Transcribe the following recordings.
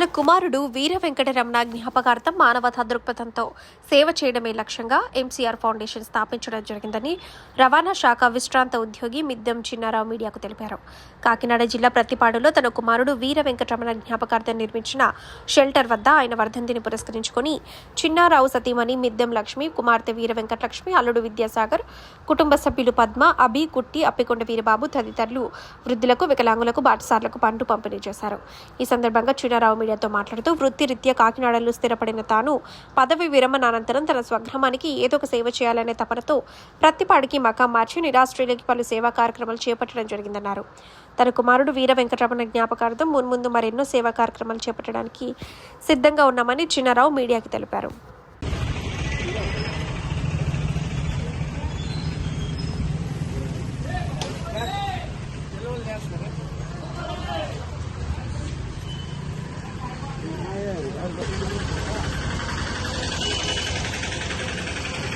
తన కుమారుడు వీర వెంకటరమణ జ్ఞాపకార్థం మానవతా దృక్పథంతో సేవ చేయడమే లక్ష్యంగా ఎంసీఆర్ ఫౌండేషన్ స్థాపించడం జరిగిందని రవాణా శాఖ విశ్రాంత ఉద్యోగి మిద్దెం చిన్నారావు మీడియాకు తెలిపారు. కాకినాడ జిల్లా ప్రతిపాడులో తన కుమారుడు వీర వెంకటరమణ జ్ఞాపకార్థం నిర్మించిన షెల్టర్ వద్ద ఆయన వర్ధంతిని పురస్కరించుకొని చిన్నారావు సతీమణి మిద్దెం లక్ష్మి కుమార్తె వీర వెంకటలక్ష్మి అల్లుడు విద్యాసాగర్ కుటుంబ సభ్యులు పద్మ అభి కుట్టి అప్పికొండ వీరబాబు తదితరులు వృద్ధులకు వికలాంగులకు బాటసార్లకు పండు పంపిణీ చేశారు. ఈ సందర్భంగా చిన్నారావు మీడియాతో మాట్లాడుతూ వృత్తిరీత్యా కాకినాడలో స్థిరపడిన తాను పదవి విరమణ అనంతరం తన స్వగ్రామానికి ఏదో ఒక సేవ చేయాలనే తపనతో ప్రతిపాడికి మకాం మార్చి నిరాశ్రయులకి పలు సేవా కార్యక్రమాలు చేపట్టడం జరిగిందన్నారు. తన కుమారుడు వీర వెంకటరమణ జ్ఞాపకార్థం మున్ముందు మరెన్నో సేవా కార్యక్రమాలు చేపట్టడానికి సిద్ధంగా ఉన్నామని చిన్నారావు మీడియాకి తెలిపారు.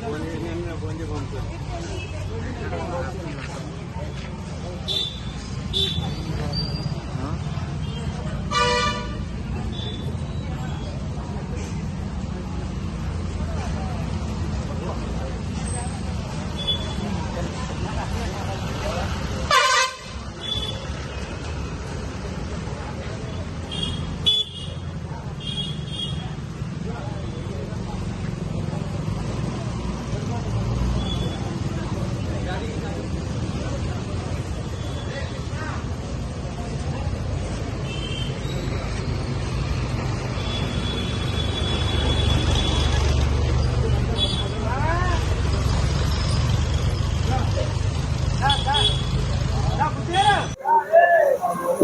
ఫోన్ చేసి ఫోన్ చేసి పంపుతాను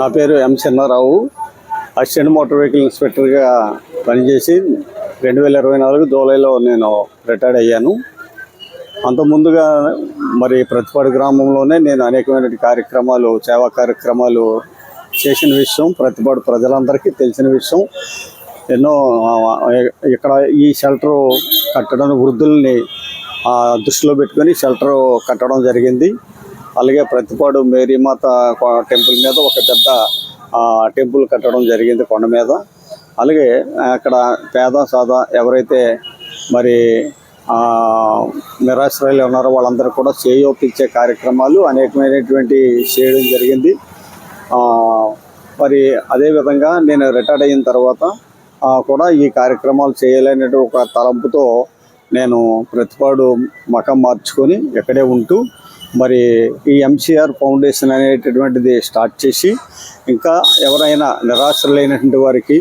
నా పేరు M Chinnarao. Assistant motor vehicle ఇన్స్పెక్టర్గా పనిచేసి రెండు వేల ఇరవై నాలుగు జూలైలో నేను రిటైర్డ్ అయ్యాను. అంత ముందుగా మరి ప్రతిపాడు గ్రామంలోనే నేను అనేకమైన కార్యక్రమాలు సేవా కార్యక్రమాలు చేసిన విషయం ప్రతిపాడు ప్రజలందరికీ తెలిసిన విషయం. ఎన్నో ఇక్కడ ఈ షెల్టర్ కట్టడం వృద్ధుల్ని దృష్టిలో పెట్టుకొని షెల్టర్ కట్టడం జరిగింది. అలాగే ప్రతిపాడు మేరీమాత టెంపుల్ మీద ఒక పెద్ద టెంపుల్ కట్టడం జరిగింది కొండ మీద. అలాగే అక్కడ పేద సాదా ఎవరైతే మరి ఆ, నిరాశ్రయాలు ఉన్నారో వాళ్ళందరూ కూడా చేయూతిచ్చే కార్యక్రమాలు అనేకమైనటువంటి చేయడం జరిగింది. మరి అదేవిధంగా నేను రిటైర్డ్ అయిన తర్వాత కూడా ఈ కార్యక్రమాలు చేయాలనే ఒక తలంపుతో నేను ప్రతిపాడు మకం మార్చుకొని ఇక్కడే ఉంటూ మరి ఈ ఎంసీఆర్ ఫౌండేషన్ అనేటటువంటిది స్టార్ట్ చేసి ఇంకా ఎవరైనా నిరాశ్రలైనటువంటి వారికి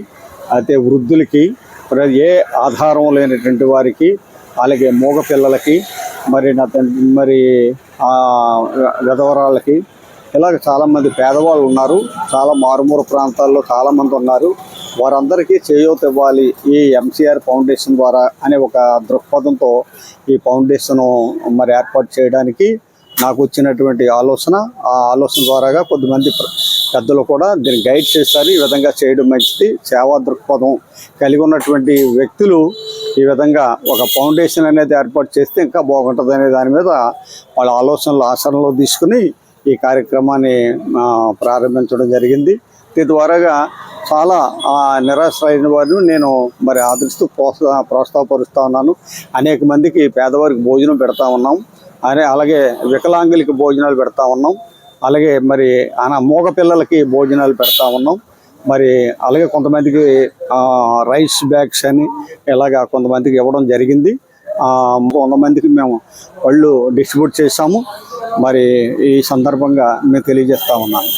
అయితే వృద్ధులకి మరి ఏ ఆధారం లేనటువంటి వారికి అలాగే మూగ పిల్లలకి మరి నా మరి ఆ, ఇలాగ చాలామంది పేదవాళ్ళు ఉన్నారు. చాలా మారుమూల ప్రాంతాల్లో చాలామంది ఉన్నారు. వారందరికీ చేయూత ఇవ్వాలి ఈ ఎంసీఆర్ ఫౌండేషన్ ద్వారా అనే ఒక దృక్పథంతో ఈ ఫౌండేషన్ మరి ఏర్పాటు చేయడానికి నాకు వచ్చినటువంటి ఆలోచన ఆ ఆలోచన ద్వారాగా కొద్దిమంది పెద్దలు కూడా దీన్ని గైడ్ చేస్తారు ఈ విధంగా చేయడం మంచిది. సేవా దృక్పథం కలిగి ఉన్నటువంటి వ్యక్తులు ఈ విధంగా ఒక ఫౌండేషన్ అనేది ఏర్పాటు చేస్తే ఇంకా బాగుంటుంది అనే దాని మీద వాళ్ళ ఆలోచనలు ఆచరణలో తీసుకుని ఈ కార్యక్రమాన్ని ప్రారంభించడం జరిగింది. దీని ద్వారాగా చాలా ఆ, వారిని నేను మరి ఆదరిస్తూ ప్రోత్సా ప్రోత్సాహపరుస్తూ ఉన్నాను. అనేక మందికి పేదవారికి భోజనం పెడతా ఉన్నాం. అనే అలాగే వికలాంగులకి భోజనాలు పెడతా ఉన్నాం. అలాగే మరి అన మూగ పిల్లలకి భోజనాలు పెడతా ఉన్నాం. మరి అలాగే కొంతమందికి రైస్ బ్యాగ్స్ అని ఇలాగా కొంతమందికి ఇవ్వడం జరిగింది. కొంతమందికి మేము పళ్ళు డిస్ట్రిబ్యూట్ చేసాము మరి ఈ సందర్భంగా మేము తెలియజేస్తా ఉన్నాను